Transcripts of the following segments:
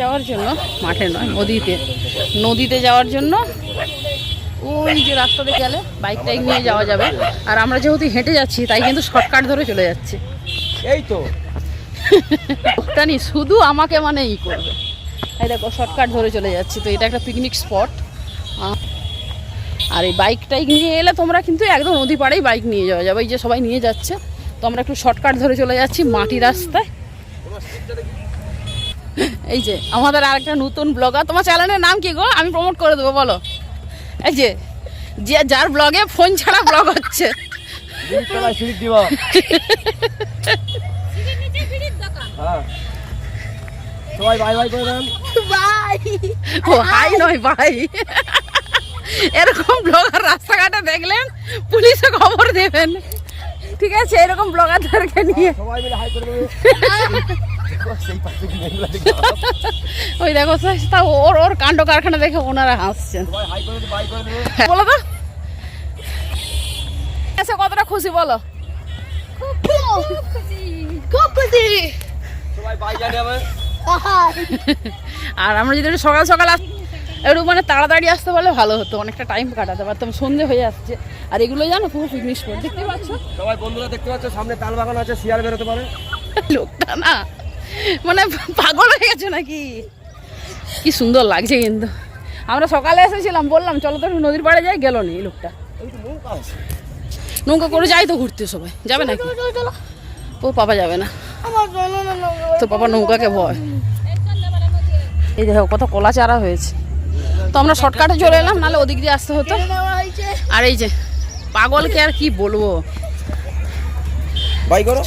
যাওয়ার জন্য মাঠে নয় নদীতে নদীতে যাওয়ার জন্য ওই যে রাস্তাতে গেলে বাইক টাইক নিয়ে যাওয়া যাবে। আর আমরা যেহেতু হেঁটে যাচ্ছি তাই কিন্তু শর্টকাট ধরে চলে যাচ্ছি। এই তো। জানি শুধু আমাকে মানে ই করবে। এই দেখো শর্টকাট ধরে চলে যাচ্ছি তো এটা একটা পিকনিক স্পট আর এই বাইক টাইক নিয়ে এলে তোমরা কিন্তু একদম নদী পাড়েই বাইক নিয়ে যাওয়া যাবে। এই যে সবাই নিয়ে যাচ্ছে তো আমরা একটু শর্টকাট ধরে চলে যাচ্ছি মাটি রাস্তায়। এই যে আমাদের আরেকটা নতুন ব্লগার তোমার চ্যানেলের নাম কি গো? আমি প্রমোট করে দেবো বলো। এই যে যে যার ব্লগে ফোন ছাড়া ব্লগ হচ্ছে। হ্যাঁ। সবাই বাই বাই করে দেন। ও হাই নয় ভাই এরকম ব্লগার রাস্তাঘাটে দেখলেন পুলিশে খবর দেবেন। ঠিক আছে এরকম ব্লগারদেরকে নিয়ে। সবাই মিলে হাই করে ওই দেখো তা ওর ওর কাণ্ড কারখানা দেখে ওনারা হাসছেন। সবাই হাই করে দেবে বাই করে দেবে। বলো তো। এসে কতটা খুশি বলো? খুব খুশি। আর আমরা যদি সকাল সকাল আস একটু মানে তাড়াতাড়ি আসতে পারলে ভালো হতো অনেকটা টাইম কাটাতে পারতাম সন্ধে হয়ে আসছে। আর এগুলো জানো পুরো পিকনিক স্পট দেখতে পাচ্ছ? সবাই বন্ধুরা দেখতে পাচ্ছ সামনে তাল বাগান আছে শিয়াল বেরোতে পারে। লোকটা না। মানে পাগল হয়ে গেছো নাকি? কি সুন্দর লাগছে কিন্তু। আমরা সকালে এসেছিলাম বললাম চলো তো নদীর পাড়ে যাই গেল নি এই লোকটা। নৌকা নৌকা করে যাই তো ঘুরতে সবাই। যাবে নাকি? ও পাপা যাবে না। তো পাপা নৌকাকে ভয় এই দেখো কত কলা চারা হয়েছে। তো আমরা শর্টকাটে চলে এলাম নাহলে ওদিক দিয়ে আসতে হতো। আর এই যে পাগলকে আর কি বলব?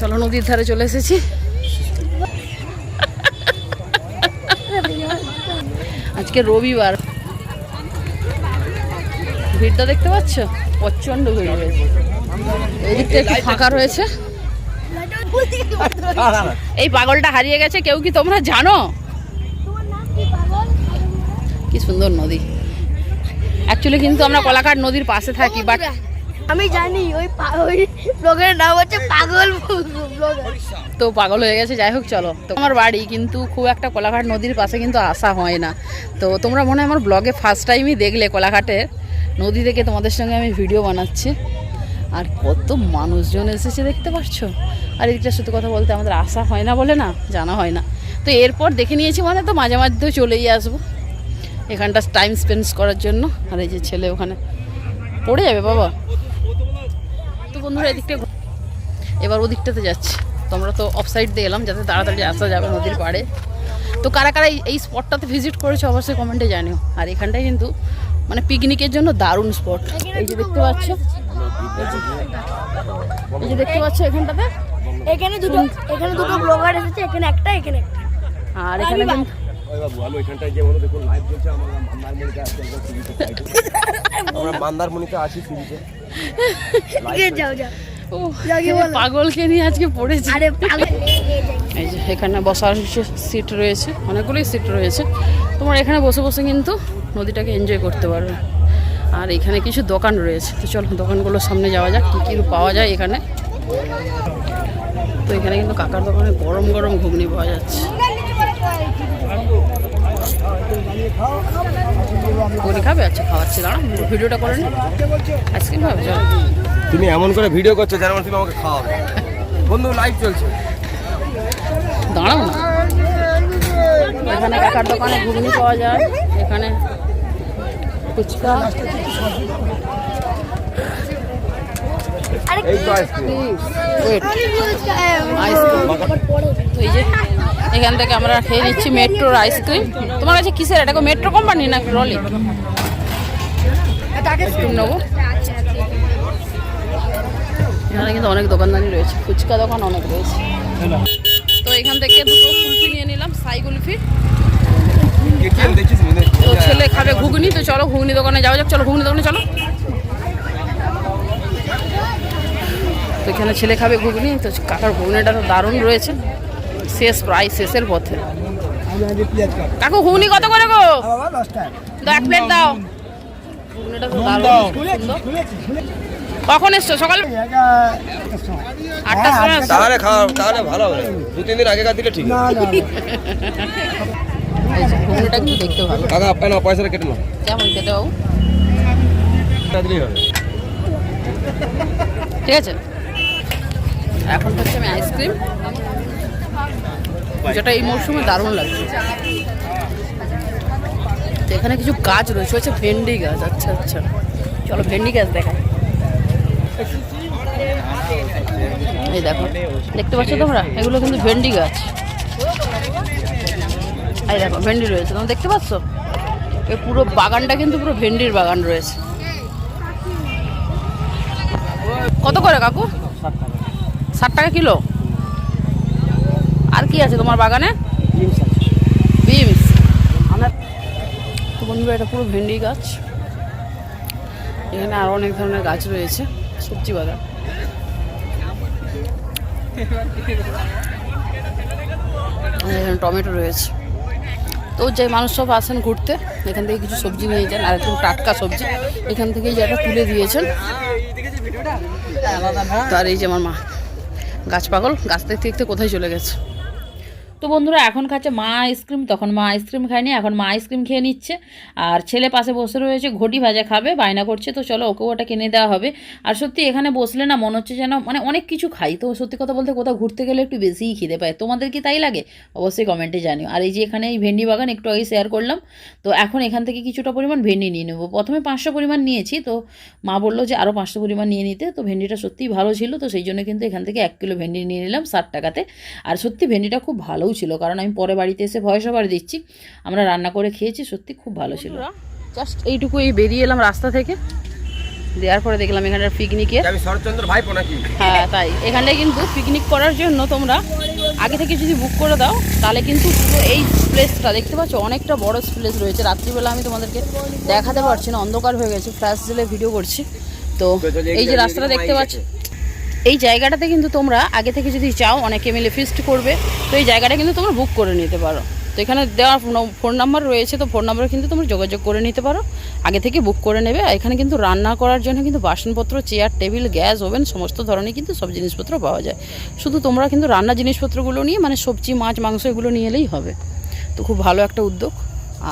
চলো নদীর ধারে চলে এসেছি। আজকে রবিবার। ভিড়টা দেখতে পাচ্ছ? প্রচণ্ড ভিড় হয়েছে একটু ফাঁকা রয়েছে। এই পাগলটা হারিয়ে গেছে, কেউ কি তোমরা জানো? কি সুন্দর নদী। অ্যাকচুয়ালি কিন্তু আমরা কলাকার নদীর পাশে থাকি বাট আমি জানি, ওই ওই ব্লগের নাম হচ্ছে পাগল তো পাগল হয়ে গেছে, যাই হোক, চলো। তো আমার বাড়ি কিন্তু খুব একটা কোলাঘাট নদীর পাশে কিন্তু আসা হয় না। তো তোমরা মনে হয় আমার ব্লগে ফার্স্ট টাইমই দেখলে কোলাঘাটের নদী থেকে তোমাদের সঙ্গে আমি ভিডিও বানাচ্ছি। আর কত মানুষজন এসেছে দেখতে পাচ্ছ? আর এদিকটা সত্যি কথা বলতে আমাদের আসা হয় না বলে না, জানা হয় না। তো এরপর দেখে নিয়েছি মানে তো মাঝে মাঝে চলেই আসব। এখানটা টাইম স্পেন্ড করার জন্য। আর এই যে ছেলে ওখানে। পড়ে যাবে বাবা? তো বন্ধুরা এদিকটা এবার ওদিকটাতে যাচ্ছি। তোমরা তো অফ সাইড দিয়ে এলাম যাতে তাড়াতাড়ি আসা যাবে নদীর পাড়ে। তো কারা কারা এই- এই স্পটটাতে ভিজিট করেছ অবশ্যই কমেন্টে জানিও। আর এখানটায় কিন্তু মানে পিকনিকের জন্য দারুণ স্পট এই যে দেখতে পাচ্ছ? এই যে দেখতে পাচ্ছ এখানটাতে? এখানে দুটো এখানে দুটো ব্লগার এসেছে এখানে একটা এখানে একটা। আর এখানে ওই বাবু আমি ওইখানটায় যে বলো দেখুন লাইভ চলছে আমরা মন্দারমণিতে আছি একদম যাও যাও। পাগলকে নিয়ে আজকে পড়েছি। এই যে এখানে বসার সিট রয়েছে অনেকগুলোই সিট রয়েছে। তোমার এখানে বসে বসে কিন্তু নদীটাকে এনজয় করতে পারবে। আর এখানে কিছু দোকান রয়েছে। তো চলো দোকানগুলোর সামনে যাওয়া যাক কী কী পাওয়া যায় এখানে। তো এখানে কিন্তু কাকার দোকানে গরম গরম ঘুগনি পাওয়া যাচ্ছে। খাবে? আচ্ছা খাওয়াচ্ছি দাঁড়া ভিডিওটা করে নি। আইসক্রিম খাবে চলো। তুমি এমন করে ভিডিও করছ যেন তুমি আমাকে খাওয়াবে। বন্ধু লাইভ চলছে। দাঁড়াও না। এখানে কাকার দোকানে ঘুগনি পাওয়া যায় এখানে ফুচকা। এই তো আইসক্রিম ওয়েট আইসক্রিম তো এই যে এখান থেকে আমরা খেয়ে নিচ্ছি মেট্রোর আইসক্রিম। তোমার কাছে কিসের? এটা মেট্রো কোম্পানি না রলি? নেব। এখানে কিন্তু অনেক দোকানদানি রয়েছে। ফুচকা দোকান অনেক রয়েছে। তো এখান থেকে দুটো কুলফি নিয়ে নিলাম সাই কুলফি। তো ছেলে খাবে ঘুগনি তো চলো ঘুগনি দোকানে যাওয়া যাক। চলো ঘুগনি দোকানে চলো। তো এখানে ছেলে খাবে ঘুগনি তো কাকার ঘুগনিটা তো দারুণ রয়েছে। শেষ প্রায় শেষের পথে। কাকু ঘুগনি কত করে গো? দাও এক প্লেট দাও। কখন এসছো? সকাল? আটটার সময়। তাহলে খাওয়া তাহলে ভালো হবে। দু তিন দিন আগেকার দিলে ঠিক। ঘুগনিটা কিন্তু দেখতে ভালো। কাকা আপনার পয়সাটা কেটে নাও। কেমন খেতে বাবু? টা দিলেই হবে। ঠিক আছে। এখন হচ্ছে আমি আইসক্রিম যেটা এই মরশুমে দারুণ লাগছে। এখানে কিছু গাছ রয়েছে, হচ্ছে ভেন্ডি গাছ। আচ্ছা আচ্ছা। চলো ভেন্ডি গাছ দেখা এই দেখো, দেখতে পাচ্ছ তোমরা? এগুলো কিন্তু ভেন্ডি গাছ। এই দেখো, ভেন্ডি রয়েছে। তোমরা দেখতে পাচ্ছ? এই পুরো বাগানটা কিন্তু পুরো ভেন্ডির বাগান রয়েছে। কত করে কাকু? ষাট টাকা কিলো? কি আছে তোমার বাগানে? বিমস তো বন্ধুরা এটা পুরো ভেন্ডি গাছ। এখানে আরও অনেক ধরনের গাছ রয়েছে সবজি বাগান। এখানে টমেটো রয়েছে। তো যে মানুষ সব আসেন ঘুরতে এখান থেকে কিছু সবজি নিয়ে যান আর একদম টাটকা সবজি। এখান থেকেই যেটা তুলে দিয়েছেন তো আর এই যে আমার মা গাছ পাগল গাছ দেখতে দেখতে কোথায় চলে গেছে? তো বন্ধুরা, এখন খাচ্ছে মা আইসক্রিম, তখন মা আইসক্রিম খায়নি, এখন মা আইসক্রিম খেয়ে নিচ্ছে। আর ছেলে পাশে বসে রয়েছে, ঘটি ভাজা খাবে, বায়না করছে, তো চলো ওকেও ওটা কিনে দেওয়া হবে। আর সত্যি এখানে বসলে না মনে হচ্ছে যেন মানে অনেক কিছু খাই, তো সত্যি কথা বলতে কোথাও ঘুরতে গেলে একটু বেশিই খিদে পায়। তোমাদের কি তাই লাগে? অবশ্যই কমেন্টে জানিও। আর এই যে এখানে এই ভেন্ডি বাগান, একটু আগে শেয়ার করলাম। তো এখন এখান থেকে কিছুটা পরিমাণ ভেন্ডি নিয়ে নেব। প্রথমে পাঁচশো পরিমাণ নিয়েছি, তো মা বলল যে আরও পাঁচশো পরিমাণ নিয়ে নিতে। তো ভেন্ডিটা সত্যিই ভালো ছিল, তো সেই জন্য কিন্তু এখান থেকে এক কিলো ভেন্ডি নিয়ে নিলাম ষাট টাকাতে। আর সত্যি ভেন্ডিটা খুব ভালোও ছিল কারণ আমি পরে বাড়িতে এসে ভয়েস ওভার দিচ্ছি। আমরা রান্না করে খেয়েছি সত্যি খুব ভালো ছিল। জাস্ট এইটুকু এই বেরিয়ে এলাম রাস্তা থেকে। দেওয়ার পরে দেখলাম এখানে পিকনিকে আমি শরৎচন্দ্র ভাইপো নাকি? হ্যাঁ তাই। এখানটায় কিন্তু পিকনিক করার জন্য তোমরা আগে থেকে যদি বুক করে দাও তাহলে কিন্তু পুরো এই প্লেসটা দেখতে পাচ্ছ অনেকটা বড় প্লেস রয়েছে। রাত্রিবেলা আমি তোমাদেরকে দেখাতে পারছি না অন্ধকার হয়ে গেছে। ফ্ল্যাশ জেলে ভিডিও করছি। তো এই যে রাস্তাটা দেখতে পাচ্ছ এই জায়গাটাতে কিন্তু তোমরা আগে থেকে যদি চাও, অনেকে মিলে ফিস্ট করবে, তো এই জায়গাটা কিন্তু তোমরা বুক করে নিতে পারো। তো এখানে দেওয়া ফোন নাম্বার রয়েছে, তো ফোন নাম্বারে কিন্তু তোমরা যোগাযোগ করে নিতে পারো। আগে থেকে বুক করে নেবে, আর এখানে কিন্তু রান্না করার জন্য কিন্তু বাসনপত্র চেয়ার টেবিল গ্যাস ওভেন সমস্ত ধরনের কিন্তু সব জিনিসপত্র পাওয়া যায়। শুধু তোমরা কিন্তু রান্না জিনিসপত্রগুলো নিয়ে মানে সবজি, মাছ, মাংস এগুলো নিয়ে এলেই হবে। তো খুব ভালো একটা উদ্যোগ।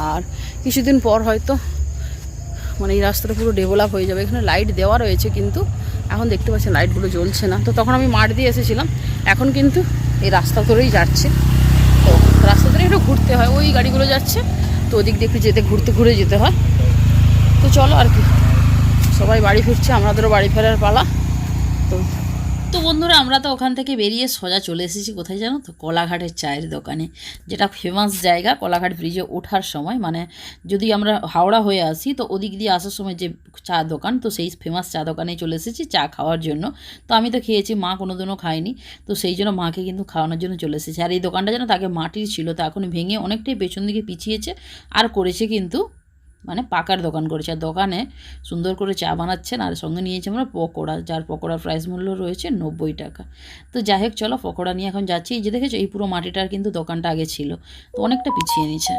আর কিছুদিন পর হয়তো মানে এই রাস্তাটা পুরো ডেভেলপ হয়ে যাবে। এখানে লাইট দেওয়া রয়েছে কিন্তু এখন দেখতে পাচ্ছেন লাইটগুলো জ্বলছে না। তো তখন আমি মাঠ দিয়ে এসেছিলাম। এখন কিন্তু এই রাস্তা ধরেই যাচ্ছে। তো রাস্তা ধরে একটু ঘুরতে হয়। ওই গাড়িগুলো যাচ্ছে, তো ওদিক দিয়ে একটু যেতে, ঘুরতে, ঘুরে যেতে হয়। তো চলো আর কি। সবাই বাড়ি ফিরছে, আমাদেরও বাড়ি ফেরার পালা। তো তো বন্ধুরা, আমরা তো ওখান থেকে বেরিয়ে সোজা চলে এসেছি। কোথায় জানো তো? কলাঘাটের চায়ের দোকানে, যেটা ফেমাস জায়গা, কলাঘাট ব্রিজে ওঠার সময়। মানে যদি আমরা হাওড়া হয়ে আসি, তো ওদিক দিয়ে আসার সময় যে চা দোকান, তো সেই ফেমাস চা দোকানে চলে এসেছি চা খাওয়ার জন্য। তো আমি তো খেয়েছি, মা কোনো দিনও খায়নি। তো সেই জন্য মাকে কিন্তু খাওয়ানোর জন্য চলে এসেছি। আর এই দোকানটা যেন তাকে মাটির ছিল, তা এখন ভেঙে অনেকটাই পেছন দিকে পিছিয়েছে, আর করেছে কিন্তু মানে পাকার দোকান করেছে। আর দোকানে সুন্দর করে চা বানাচ্ছেন আর সঙ্গে নিয়েছি আমরা পকোড়া, যার পকোড়ার প্রাইস মূল্য রয়েছে নব্বই টাকা। তো যাই হোক, চলো পকোড়া নিয়ে এখন যাচ্ছি। এই যে দেখেছ, এই পুরো মাটিটার কিন্তু দোকানটা আগে ছিল। তো অনেকটা পিছিয়ে নিয়েছে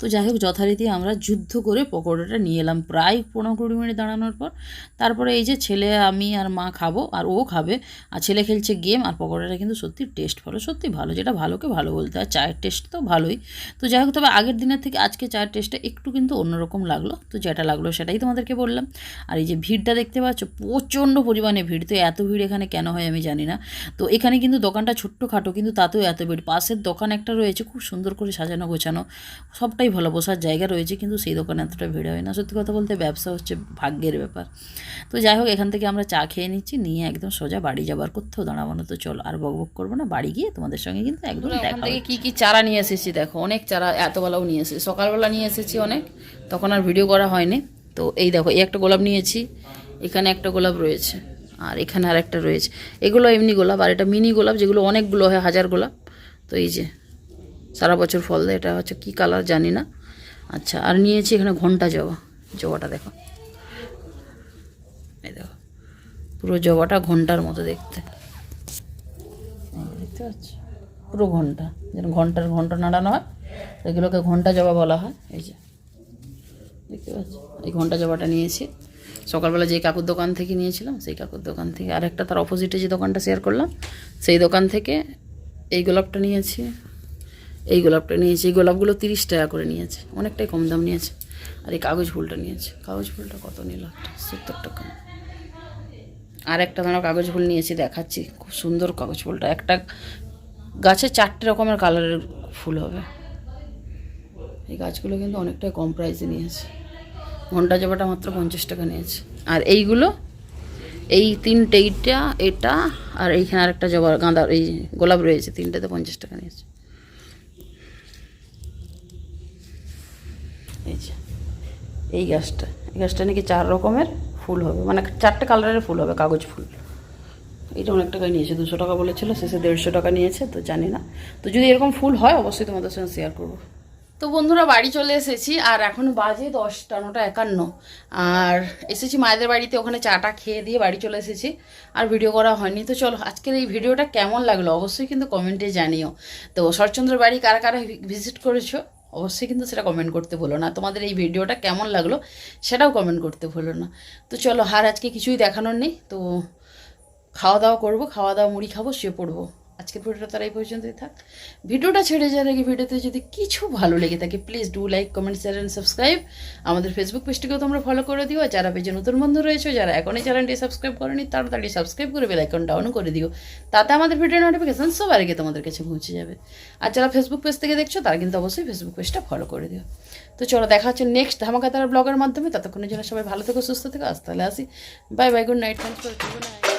তো যাই হোক, যথারীতি আমরা যুদ্ধ করে পকোড়াটা নিয়ে এলাম। প্রায় পনেরো কুড়ি মিনিট দাঁড়ানোর পর তারপরে এই যে ছেলে, আমি আর মা খাব, আর ও খাবে। আর ছেলে খেলছে গেম, আর পকোড়াটা কিন্তু সত্যি টেস্ট ভালো, সত্যি ভালো। যেটা ভালোকে ভালো বলতে আর চায়ের টেস্ট তো ভালোই। তো যাই হোক, তবে আগের দিনের থেকে আজকে চায়ের টেস্টটা একটু কিন্তু অন্যরকম লাগল। তো যেটা লাগল সেটাই তোমাদেরকে বললাম। আর এই যে ভিড়টা দেখতে পাচ্ছ, প্রচণ্ড পরিমাণে ভিড়। তো এত ভিড় এখানে কেন হয় আমি জানি না। তো এখানে কিন্তু দোকানটা ছোট্টখাটো, কিন্তু তাতেও এত ভিড়। পাশের দোকান একটা রয়েছে, খুব সুন্দর করে সাজানো গোছানো। সবটাই ভালো বসার জায়গা রয়েছে কিন্তু সেই দোকানে এতটা ভিড় হয় না। সত্যি কথা বলতে ব্যবসা হচ্ছে ভাগ্যের ব্যাপার। তো যাই হোক এখান থেকে আমরা চা খেয়ে নিচ্ছি নিয়ে একদম সোজা বাড়ি যাবার কোথাও দাঁড়াবো। না তো চলো আর বক বক করব না বাড়ি গিয়ে তোমাদের সঙ্গে কিন্তু একদম দেখা থেকে কী কী চারা নিয়ে এসেছি দেখো অনেক চারা এতবেলাও নিয়ে এসেছি। সকালবেলা নিয়ে এসেছি অনেক তখন আর ভিডিও করা হয়নি। তো এই দেখো এই একটা গোলাপ নিয়েছি এখানে একটা গোলাপ রয়েছে আর এখানে আর একটা রয়েছে। এগুলো এমনি গোলাপ আর এটা মিনি গোলাপ যেগুলো অনেকগুলো হয় হাজার গোলাপ। তো এই যে সারা বছর ফল দেয়, এটা হচ্ছে কী কালার জানি না। আচ্ছা আর নিয়েছি এখানে ঘণ্টা জবা। জবাটা দেখো। এই দেখো, পুরো জবাটা ঘণ্টার মতো দেখতে। দেখতে পাচ্ছ? পুরো ঘণ্টা, যেন ঘণ্টার ঘণ্টা নাড়ানো হয়, এগুলোকে ঘণ্টা জবা বলা হয়। এই যে, দেখতে পাচ্ছ? এই ঘণ্টা জবাটা নিয়েছি। সকালবেলা যে কাকুর দোকান থেকে নিয়েছিলাম, সেই কাকুর দোকান থেকে। আর একটা তার অপোজিটে যে দোকানটা শেয়ার করলাম, সেই দোকান থেকে এই গোলাপটা নিয়েছি। এই গোলাপটা নিয়েছে, এই গোলাপগুলো তিরিশ টাকা করে নিয়েছে, অনেকটাই কম দাম নিয়েছে। আর এই কাগজ ফুলটা নিয়েছে। কাগজ ফুলটা কত নিল? একটা সত্তর টাকা। আর একটা ধরো কাগজ ফুল নিয়েছি, দেখাচ্ছি। খুব সুন্দর কাগজ ফুলটা। একটা গাছে চারটে রকমের কালারের ফুল হবে। এই গাছগুলো কিন্তু অনেকটাই কম প্রাইসে নিয়েছে। ঘণ্টা জবাটা মাত্র পঞ্চাশ টাকা নিয়েছে। আর এইগুলো, এই তিনটে এইটা এটা, আর এইখানে আরেকটা জবা গাঁদা, এই গোলাপ রয়েছে, তিনটেতে পঞ্চাশ টাকা নিয়েছে। এই যে, এই গাছটা এই গাছটা নাকি চার রকমের ফুল হবে মানে চারটে কালারের ফুল হবে, কাগজ ফুল। এটা অনেক টাকা নিয়েছে, দুশো টাকা বলেছিল, শেষে দেড়শো টাকা নিয়েছে, তো জানি না। তো যদি এরকম ফুল হয়, অবশ্যই তোমাদের সঙ্গে শেয়ার করব। তো বন্ধুরা, বাড়ি চলে এসেছি, আর এখন বাজে দশটা, নটা একান্ন। আর এসেছি মায়েদের বাড়িতে, ওখানে চাটা খেয়ে দিয়ে বাড়ি চলে এসেছি, আর ভিডিও করা হয়নি। তো চলো, আজকের এই ভিডিওটা কেমন লাগল, অবশ্যই কিন্তু কমেন্টে জানিও। তো শরৎচন্দ্র বাড়ি কারা কারা ভিজিট করেছ? অবশ্যই কিন্তু সেটা কমেন্ট করতে ভুলো না। তোমাদের এই ভিডিওটা কেমন লাগল সেটাও কমেন্ট করতে ভুলো না। তো চলো হার আজকে কিছুই দেখানোর নেই। তো খাওয়া দাওয়া করব খাওয়া দাওয়া মুড়ি খাব, শুয়ে পড়ব। আজকের ভিডিওটা তার এই পর্যন্তই থাক। ভিডিওটা ছেড়ে যাওয়ার আগে ভিডিওতে যদি কিছু ভালো লেগে থাকে please do like comment share and subscribe আমাদের ফেসবুক পেজটিকেও তোমরা ফলো করে দিও। যারা পেজে নতুন বন্ধু রয়েছে, যারা এখনই চ্যানেলটি সাবস্ক্রাইব করেনি, তাড়াতাড়ি সাবস্ক্রাইব করে বেল আইকন ডাউনও করে দিও। তাতে আমাদের ভিডিও নোটিফিকেশন সবার আগে তোমাদের কাছে পৌঁছে যাবে। আর যারা ফেসবুক পেজ থেকে দেখছ, তারা কিন্তু অবশ্যই ফেসবুক পেজটা ফলো করে দিও। তো চলো, দেখা হচ্ছে নেক্সট ধামাকাতার ব্লগের মাধ্যমে। ততক্ষণের জন্য সবাই ভালো থেকো, সুস্থ থেকো। আজ তাহলে আসি। Bye bye good night thanks for good night